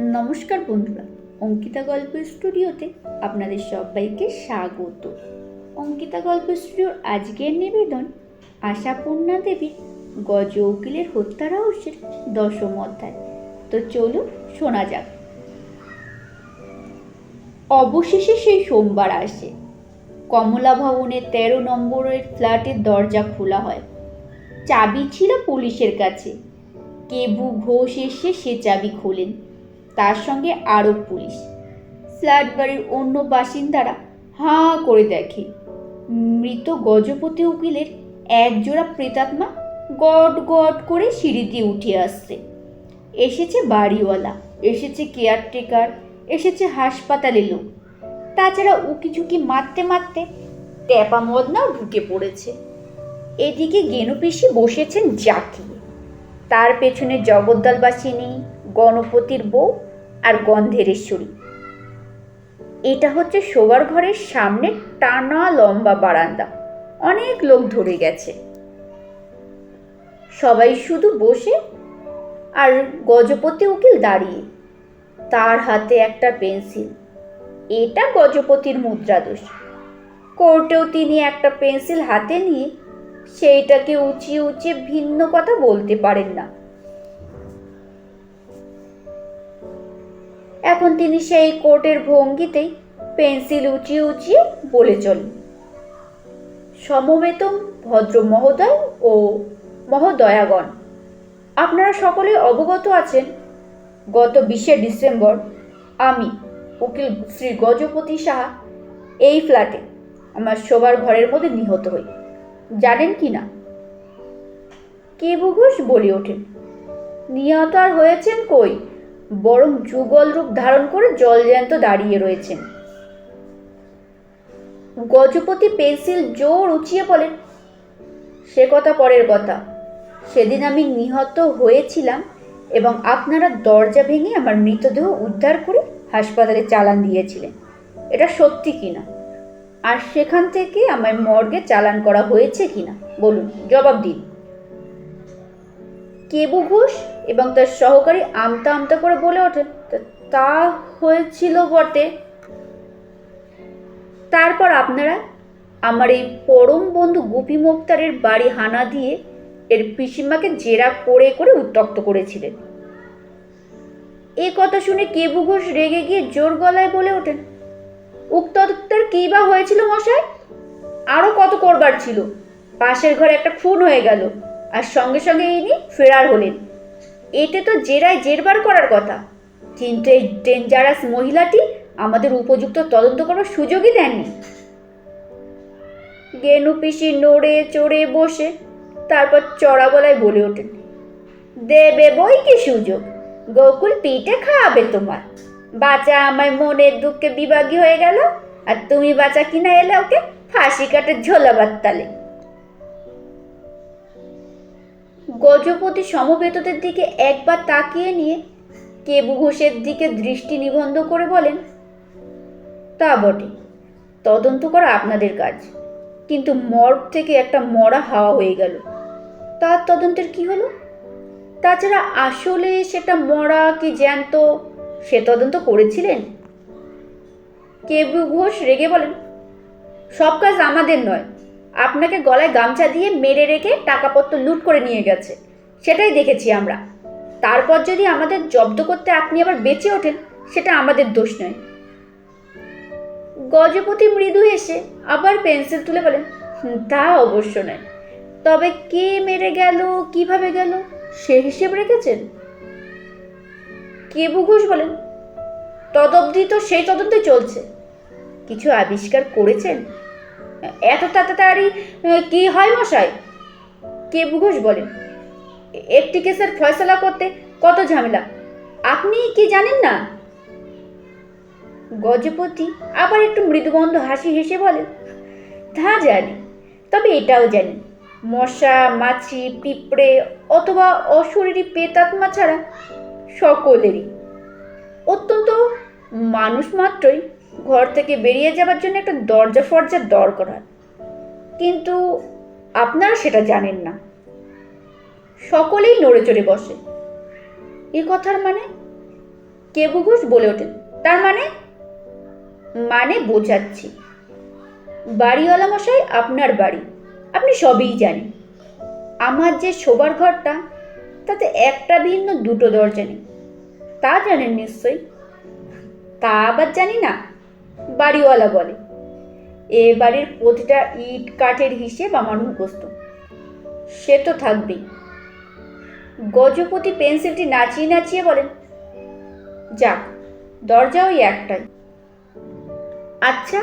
নমস্কার বন্ধুরা, অঙ্কিতা গল্প স্টুডিওতে আপনাদের সবাইকে স্বাগত। অঙ্কিতা গল্প স্টুডিওর আজকের নিবেদন আশাপূর্ণা দেবীর গজ উকিলের হত্যা রহস্যের দশম অধ্যায়। তো চলুন শোনা যাক। অবশেষে সেই সোমবার আসে। কমলা ভবনের তেরো নম্বরের ফ্ল্যাটের দরজা খোলা হয়। চাবি ছিল পুলিশের কাছে। কেবু ঘোষ এসে সে চাবি খোলেন। তার সঙ্গে আরও পুলিশ। ফ্ল্যাট বাড়ির অন্য বাসিন্দারা হাঁ করে দেখে। মৃত গজপতি উকিলের একজোড়া প্রেতাত্মা গট গট করে সিঁড়ি দিয়ে উঠে আসছে। এসেছে বাড়িওয়ালা, এসেছে কেয়ারটেকার, এসেছে হাসপাতালে লোক। তাছাড়া উকি ঝুঁকি মারতে মারতে ট্যাপা মদনাও ঢুকে পড়েছে। এদিকে গেনুপিসি বসেছেন জাকিয়ে। তার পেছনে জগদ্দলবাসিনী, গণপতির বউ আর গন্ধেরেশ্বরী এটা হচ্ছে শোবার ঘরের সামনে টানা লম্বা বারান্দা। অনেক লোক ধরে গেছে। সবাই শুধু বসে আর গজপতি উকিল দাঁড়িয়ে। তার হাতে একটা পেন্সিল। এটা গজপতির মুদ্রাদোষ। কোর্টেও তিনি একটা পেন্সিল হাতে নিয়ে সেইটাকে উঁচিয়ে উঁচিয়ে ভিন্ন কথা বলতে পারেন না। এখন তিনি সেই কোর্টের ভঙ্গিতেই পেন্সিল উঁচিয়ে উঁচিয়ে বলে চলেন। সমবেত ভদ্র মহোদয় ও মহোদয়াগণ, আপনারা সকলে অবগত আছেন, গত বিশে ডিসেম্বর আমি, উকিল শ্রী গজপতি সাহা, এই ফ্ল্যাটে আমার শোবার ঘরের মধ্যে নিহত হই। জানেন কি না? কেবু ঘোষ বলে ওঠেন? নিহত আর হয়েছেন কই? বরং যুগল রূপ ধারণ করে জলজ্যান্ত দাঁড়িয়ে রয়েছেন গজপতি পেন্সিল জোর উঁচিয়ে বলেন, সে কথা পরের কথা। সেদিন আমি নিহত হয়েছিলাম এবং আপনারা দরজা ভেঙে আমার মৃতদেহ উদ্ধার করে হাসপাতালে চালান দিয়েছিলেন। এটা সত্যি কিনা আর সেখান থেকে আমার মর্গে চালান করা হয়েছে কিনা বলুন, জবাব দিন। কেবু ঘোষ এবং তার সহকারী আমতা আমতা করে বলে ওঠেন, "তা- হয়েছিল বটে। তারপর আপনারা আমার এই পরম বন্ধু গুপি মোক্তারের বাড়ি হানা দিয়ে এর পিসিমাকে জেরা করে করে উত্তক্ত করেছিলেন। এই কথা শুনে কেবু ঘোষ রেগে গিয়ে জোর গলায় বলে ওঠেন উত্তক্তের কী বা হয়েছিল মশাই? আরও কত করবার ছিল? পাশের ঘরে একটা খুন হয়ে গেল। আর সঙ্গে সঙ্গে ইনি ফেরার হলেন। এতে তো জেরায় জেরবার করার কথা। কিন্তু এই ডেঞ্জারাস মহিলাটি আমাদের উপযুক্ত তদন্ত করার সুযোগই দেননি। গেনু পিসি নড়ে চড়ে বসে তারপর চড়া গলায় বলে ওঠেন, দেবে বই কি সুযোগ? গোকুল পিঠে খাওয়াবে তোমার। বাচ্চা আমার মনের দুঃখে বিভাগী হয়ে গেল, আর তুমি বাচ্চা কিনা এলে ওকে ফাঁসি কাটে ঝোলাবার তালে। গজপতি সমবেতদের দিকে একবার তাকিয়ে নিয়ে কেবু ঘোষের দিকে দৃষ্টি নিবন্ধ করে বলেন, তা বটে, তদন্ত করা আপনাদের কাজ। কিন্তু মর্গ থেকে একটা মরা হাওয়া হয়ে গেল। তার তদন্তের কি হলো? তাছাড়া আসলে সেটা মরা কি জ্যান্ত, সে তদন্ত করেছিলেন? কেবু ঘোষ রেগে বলেন, সব কাজ আমাদের নয় আপনাকে গলায় গামছা দিয়ে মেরে রেখে টাকাপত্র লুট করে নিয়ে গেছে। সেটাই দেখেছি আমরা। তারপর যদি আমাদের জব্দ করতে আপনি আবার বেঁচে ওঠেন, সেটা আমাদের দোষ নয়। গজপতি মৃদু এসে আবার পেন্সিল তুলে বলেন তা অবশ্য নয়। তবে কে মেরে গেল, কীভাবে গেল, সে হিসেব রেখেছেন? কেবু ঘোষ বলেন তদব্দি তো সেই তদন্তে চলছে। কিছু আবিষ্কার করেছেন? এত তাড়াতাড়ি কি হয় মশাই? কেবু ঘোষ বলেন একটি কেসের ফয়সলা করতে কত ঝামেলা। আপনি কি জানেন না? গজপতি আবার একটু মৃদুবন্ধ হাসি হেসে বলেন তা জানি, তবে এটাও জানি, মশা, মাছি, পিঁপড়ে অথবা অশরীরী পেতাত্মা ছাড়া সকলেরই অত্যন্ত মানুষ মাত্রই ঘর থেকে বেরিয়ে যাবার জন্য একটা দরজা ফরজার দরকার হয়। কিন্তু আপনারা সেটা জানেন না। সকলেই নড়ে চড়ে বসে। এ কথার মানে কেবু ঘোষ বলে ওঠেন। তার মানে মানে বোঝাচ্ছি। বাড়িওয়ালা মশাই, আপনার বাড়ি। আপনি সবই জানেন। আমার যে শোবার ঘরটা, তাতে একটা ভিন্ন দুটো দরজা নেই। তা জানেন নিশ্চয়ই। তা আবার জানি না। বাড়িওয়ালা বলে। এ বাড়ির প্রতিটা ইট কাঠের হিসেব আমার মুখস্থ। সে তো থাকবেই। গজপতি পেন্সিলটি নাচিয়ে নাচিয়ে বলেন, যাক, দরজা ওই একটাই। আচ্ছা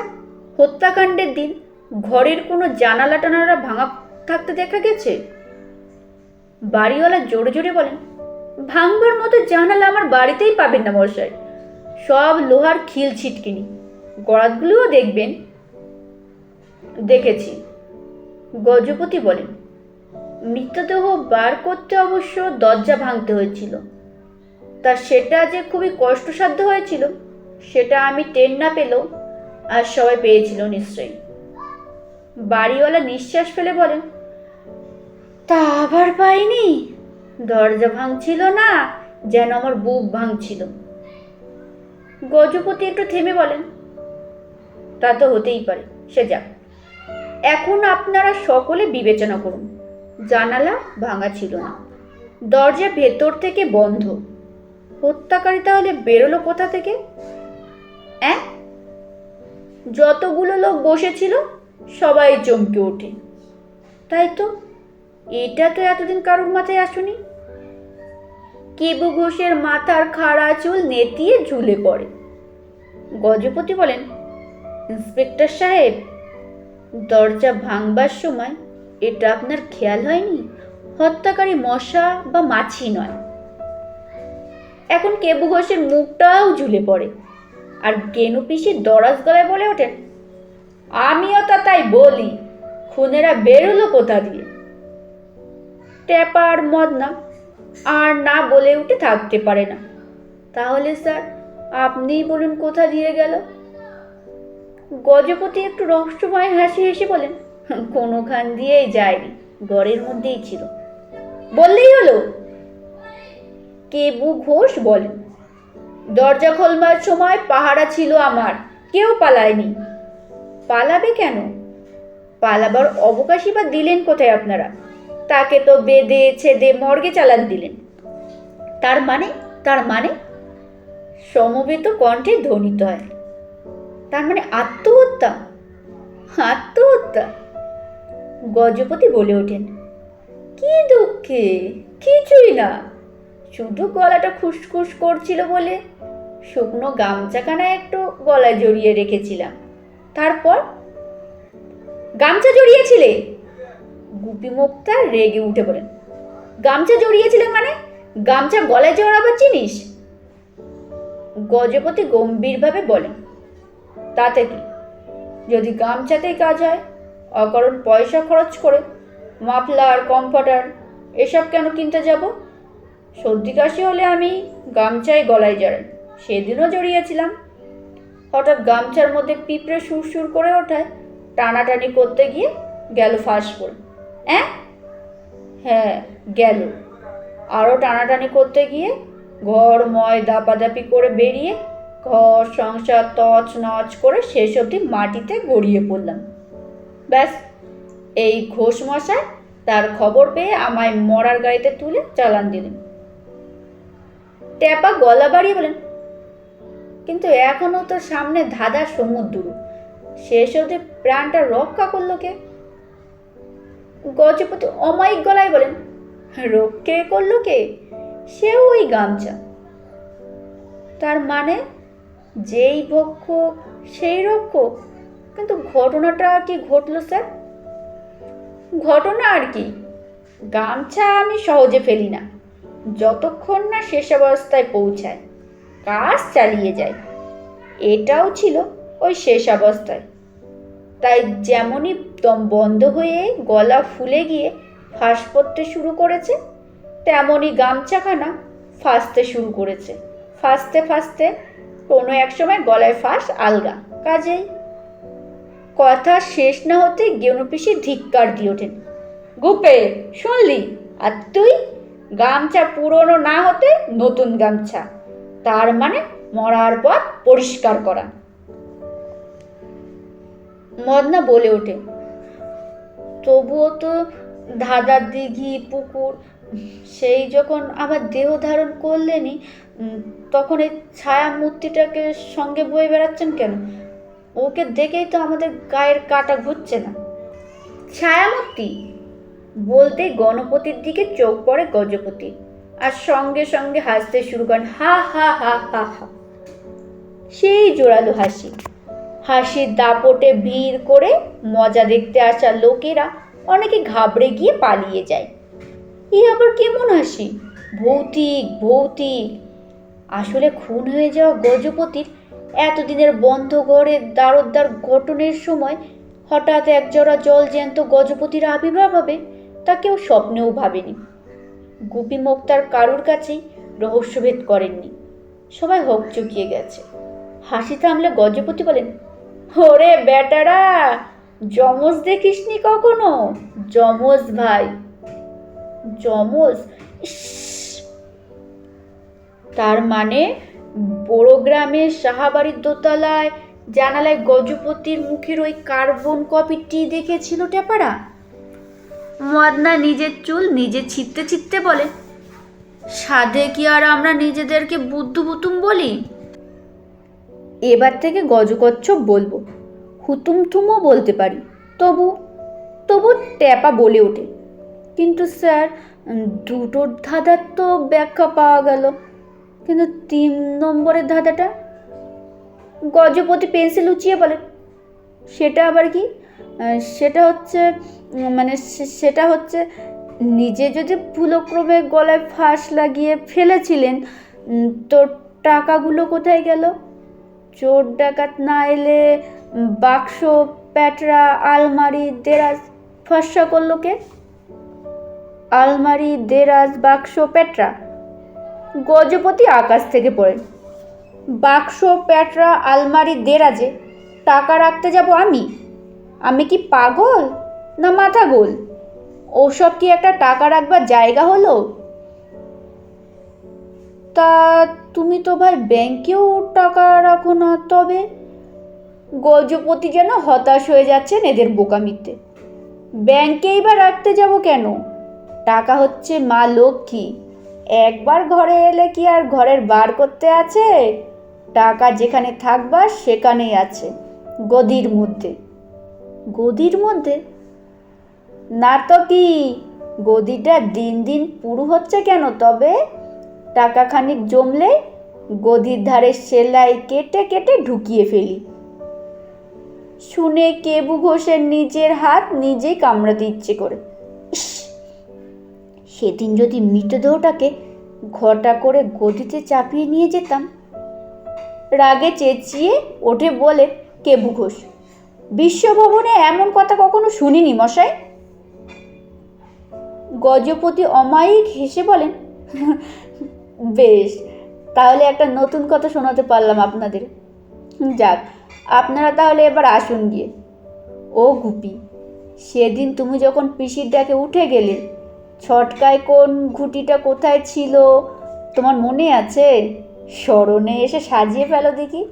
হত্যাকাণ্ডের দিন ঘরের কোনো জানালা টানালা ভাঙা থাকতে দেখা গেছে? বাড়িওয়ালা জোরে জোরে বলেন, ভাঙবার মতো জানালা আমার বাড়িতেই পাবেন না মশাই সব লোহার খিল ছিটকিনি। গড়াতগুলোও দেখবেন। দেখেছি। গজপতি বলেন, মৃতদেহ বার করতে অবশ্য দরজা ভাঙতে হয়েছিল। তা সেটা যে খুবই কষ্টসাধ্য হয়েছিল, সেটা আমি টের না পেলেও আর সবাই পেয়েছিল নিশ্চয়ই। বাড়িওয়ালা নিঃশ্বাস ফেলে বলেন, তা আবার পাইনি? দরজা ভাঙছিল না, যেন আমার বুক ভাঙছিল। গজপতি একটু থেমে বলেন তা তো হতেই পারে। সে যাক। এখন আপনারা সকলে বিবেচনা করুন। জানালা ভাঙা ছিল না। দরজা ভেতর থেকে বন্ধ। হত্যাকারী তাহলে বেরোলো কোথা থেকে? অ্যাঁ? যতগুলো লোক বসেছিল, সবাই চমকে ওঠে। তাই তো? এটা তো এতদিন কারোর মাথায় আসুনি। কেবু ঘোষের মাথার খাড়া চুল নেতিয়ে ঝুলে পড়ে। গজপতি বলেন ইন্সপেক্টর সাহেব, দরজা ভাঙবার সময় এটা আপনার খেয়াল হয়নি? হত্যাকারী মশা বা মাছি নয়। এখন কেবু ঘোষের মুখটাও ঝুলে পড়ে আর গেনু পিসি দরাজ গলায় বলে ওঠেন, আমিও তা তাই বলি, খুনেরা বেরোলো কোথা দিয়ে? ট্যাপা আর মদনা আর না বলে উঠে থাকতে পারে না। তাহলে স্যার, আপনিই বলুন কোথা দিয়ে গেল? গজপতি একটু রহস্যময় হাসি হেসে বলেন কোনোখান দিয়েই যায়নি, ঘরের মধ্যেই ছিল। বললেই হলো। কেবু ঘোষ বলেন, দরজা খোলবার সময় পাহারা ছিল আমার, কেউ পালায়নি। পালাবে কেন? পালাবার অবকাশই বা দিলেন কোথায় আপনারা? তাকে তো বেদে ছেদে মর্গে চালান দিলেন। তার মানে তার মানে? সমবেত কণ্ঠে ধ্বনিত হয়। তার মানে আত্মহত্যা? আত্মহত্যা? গজপতি বলে ওঠেন, কি দুঃখে? কিছুই না। শুধু গলাটা খুসখুস করছিল বলে শুকনো গামছাখানা একটু গলায় জড়িয়ে রেখেছিলাম। তারপর? গামছা জড়িয়েছিলে? গুপি মুক্তা রেগে উঠে বলেন গামছা জড়িয়েছিলেন মানে? গামছা গলায় জড়াবার জিনিস? গজপতি গম্ভীরভাবে বলেন তাতে কি? যদি গামছাতেই কাজ হয়, অকারণ পয়সা খরচ করে মাফলার কমফর্টার, এসব কেন কিনতে যাব? সর্দি কাশি হলে আমি গামছায় গলায় জড়াই, সেদিনও জড়িয়েছিলাম। হঠাৎ গামছার মধ্যে পিঁপড়ে সুরসুর করে ওঠায়, টানাটানি করতে গিয়ে গেল ফাঁস করে। অ্যাঁ? হ্যাঁ গেল। আরও টানাটানি করতে গিয়ে ঘর, ময়, দাপাদাপি করে বেরিয়ে ঘর, সংসার, তছ নচ করে শেষ অবধি মাটিতে গড়িয়ে পড়লাম। ব্যাস, এই ঘোষ মশাই তার খবর পেয়ে আমায় মরার গাড়িতে তুলে চালান দিলেন। ট্যাপা গলা বাড়িয়ে বলেন, কিন্তু এখনও তো সামনে ধাঁধা সমুদ্র। শেষ অবধি প্রাণটা রক্ষা করল কে? গজপতি অমায়িক গলায় বলেন, রক্ষে করল কে? সেও ওই গামছা। তার মানে যেই ভক্ষ সেই রক্ষক। কিন্তু ঘটনাটা কি ঘটলো, স্যার? ঘটনা আর কি। গামছা আমি সহজে ফেলি না। যতক্ষণ না শেষ অবস্থায় পৌঁছায়, কাজ চালিয়ে যায়। এটাও ছিল ওই শেষ অবস্থায়। তাই যেমনই দম বন্ধ হয়ে গলা ফুলে গিয়ে ফাঁস পড়তে শুরু করেছে, তেমনই গামছাখানা ফাঁসতে শুরু করেছে। ফাঁসতে ফাঁসতে কোনো এক সময় গলায় ফাঁস আলগা। কাজেই কথা শেষ না হতে গেনুপিসি ধিক্কার দিয়ে ওঠেন। গুপে, শুনলি? আর তুই? গামছা পুরনো না হতে নতুন গামছা। তার মানে মরার পর পরিষ্কার করা। মদনা বলে ওঠে, তবুও তো ধাঁধার দিঘি, পুকুর সেই যখন আবার দেহ ধারণ করলেনই তখন এই ছায়া মূর্তিটাকে সঙ্গে বয়ে বেড়াচ্ছেন কেন? ওকে দেখেই তো আমাদের গায়ের কাটা ঘুরছে না। ছায়ামূর্তি? বলতেই গণপতির দিকে চোখ পড়ে গজপতি। আর সঙ্গে সঙ্গে হাসতে শুরু করেন, হা হা হা হা হা। সেই জোরালো হাসি। হাসির দাপটে ভিড় করে মজা দেখতে আসা লোকেরা অনেকে ঘাবড়ে গিয়ে পালিয়ে যায়। এ আবার কেমন হাসি? ভৌতিক ভৌতিক। আসলে খুন হয়ে যাওয়া গজপতির এতদিনের বন্ধ ঘরের দ্বারোদ্দার ঘটনের সময় হঠাৎ একজোড়া জল জ্যান্ত গজপতির আবির্ভাব হবে, তা কেউ স্বপ্নেও ভাবেনি। গুপি মোক্তার কারুর কাছেই রহস্যভেদ করেননি। সবাই হক চুকিয়ে গেছে। হাসি থামলে গজপতি বলেন, ওরে বেটারা, যমজ দেখিসনি কখনো? যমজ ভাই যমজ। তার মানে বড় গ্রামের সাহাবাড়ির দোতলায়, জানালায় গজপতির মুখের ওই কার্বন কপিটি দেখেছিল টেপারা মদনা নিজের চুল নিজে ছিটতে ছিটতে বলে, সাধে কি আর আমরা নিজেদেরকে বুদ্ধ বুতুম বলি? এবার থেকে গজকচ্ছপ বলব হুতুম থুমও বলতে পারি। তবু তবু ট্যাপা বলে ওঠে। কিন্তু স্যার দুটোর ধাঁধার তো ব্যাখ্যা পাওয়া গেল। কিন্তু তিন নম্বরের ধাঁধাটা? গজপতি পেন্সিল উঁচিয়ে বলে। সেটা আবার কি? সেটা হচ্ছে মানে সেটা হচ্ছে, নিজে যদি ভুলক্রমে গলায় ফাঁস লাগিয়ে ফেলেছিলেন তো টাকাগুলো কোথায় গেল? চোর ডাকাত না এলে বাক্স, প্যাটরা, আলমারি, দেরাজ, ফর্সা করল কে? আলমারি, দেরাজ, বাক্স প্যাটরা গজপতি আকাশ থেকে পড়েন বাক্স প্যাটরা আলমারি, দেরাজে টাকা রাখতে যাব আমি? আমি কি পাগল না মাথা গোল ওসব কি একটা টাকা রাখবার জায়গা হলো? তা তুমি তো ভাই ব্যাংকেও টাকা রাখো না তবে? গজপতি যেন হতাশ হয়ে যাচ্ছেন এদের বোকামিতে। ব্যাংকেই বা রাখতে যাব কেন? টাকা হচ্ছে মা লক্ষ্মী। একবার ঘরে এলে কি আর ঘরের বার করতে আছে? টাকা যেখানে থাকবার সেখানেই আছে, গদির মধ্যে। গদির মধ্যে? না তো কি, গদিটা দিন দিন পুরু হচ্ছে কেন তবে? টাকা খানিক জমলে গদির ধারে সেলাই কেটে কেটে ঢুকিয়ে ফেলি। শুনে কেবু ঘোষের নিজের হাত নিজেই কামড়াতে ইচ্ছে করে। সেদিন যদি মৃতদেহটাকে ঘটা করে গদিতে চাপিয়ে নিয়ে যেতাম। রাগে চেঁচিয়ে ওঠে বলে কেবু ঘোষ বিশ্বভবনে এমন কথা কখনো শুনিনি মশাই? গজপতি অমায়িক হেসে বলেন, বেশ, তাহলে একটা নতুন কথা শোনাতে পারলাম আপনাদের। যাক, আপনারা তাহলে এবার আসুন গিয়ে। ও গুপি, সেদিন তুমি যখন পিসির ডাকে উঠে গেলে ছটকায় কোন ঘুটিটা কোথায় ছিল? তোমার মনে আছে? স্মরণে এসে সাজিয়ে ফেলো দেখি।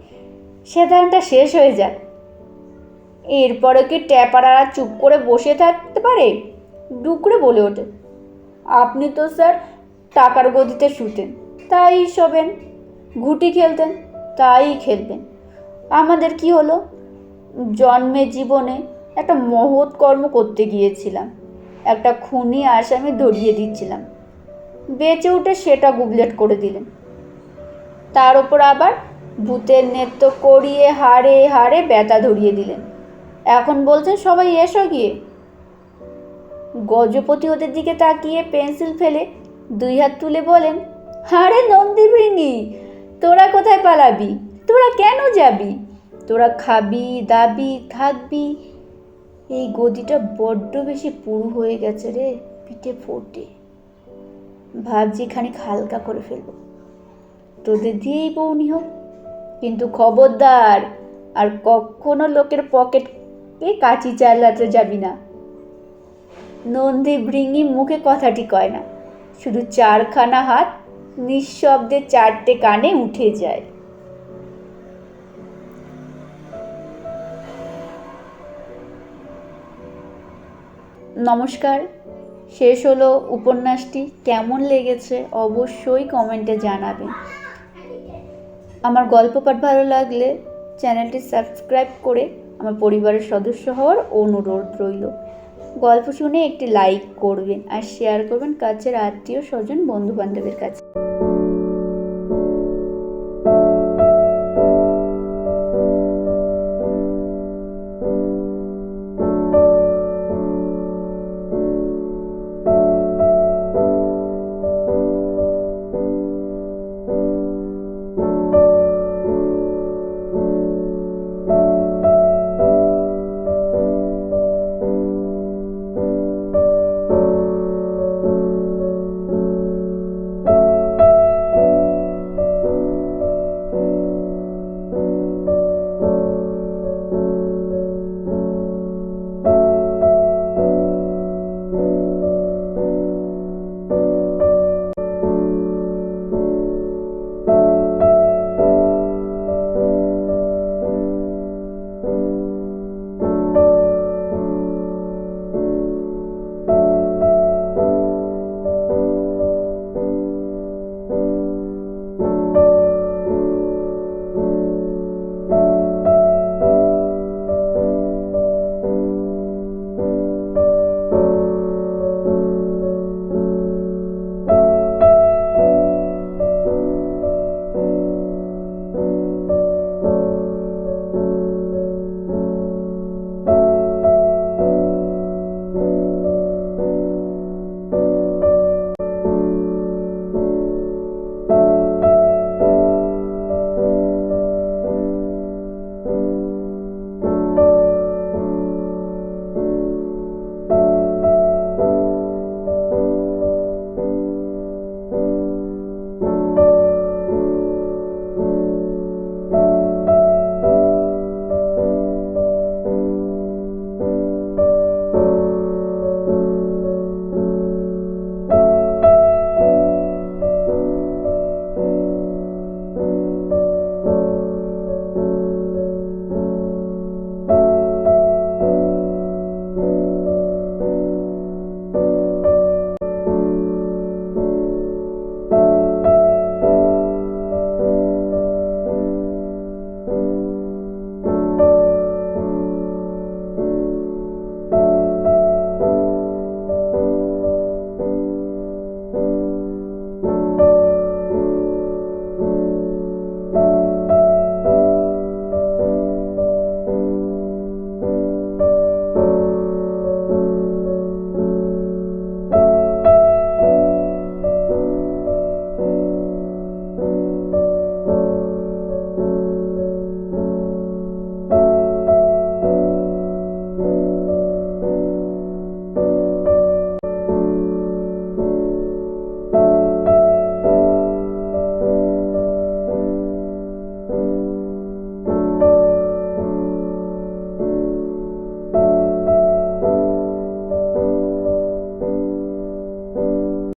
সে ধানটা শেষ হয়ে যাক। এরপরে কি ট্যাপারারা চুপ করে বসে থাকতে পারে? ডুকরে বলে ওঠে। আপনি তো স্যার টাকার গদিতে শুতেন, তাই শোবেন। ঘুটি খেলতেন, তাই খেলবেন। আমাদের কি হলো? জন্মে জীবনে একটা মহৎ কর্ম করতে গিয়েছিলাম। একটা খুনি আসামি ধরিয়ে দিচ্ছিলাম। বেঁচে উঠে সেটা গুবলেট করে দিলেন। তার ওপর আবার ভূতের নৃত্য করিয়ে হাড়ে হাড়ে ব্যথা ধরিয়ে দিলেন। এখন বলছেন, সবাই এসো গিয়ে। গজপতি ওদের দিকে তাকিয়ে পেন্সিল ফেলে দুই হাত তুলে বলেন, আরে নন্দী ভৃঙ্গি তোরা কোথায় পালাবি? তোরা কেন যাবি? তোরা খাবি, দাবি, থাকবি এই গদিটা বড্ড বেশি পুরু হয়ে গেছে রে, পিঠে ফোটে। ভাবছি খানিক হালকা করে ফেলব। তোদের দিয়েই বৌনি হোক। কিন্তু খবরদার, আর কখনো লোকের পকেটে কাচি চালাতে যাবি না। নন্দী ভৃঙ্গি মুখে কথাটি কয় না। শুধু চারখানা হাত নিঃশব্দে চারটে কানে উঠে যায়। নমস্কার। শেষ হলো উপন্যাসটি কেমন লেগেছে অবশ্যই কমেন্টে জানাবেন। আমার গল্প পাঠ ভালো লাগলে চ্যানেলটি সাবস্ক্রাইব করে আমার পরিবারের সদস্য হওয়ার অনুরোধ রইল। গল্প শুনে একটি লাইক করবেন আর শেয়ার করবেন কাছের আত্মীয় স্বজন, বন্ধুবান্ধবের কাছে।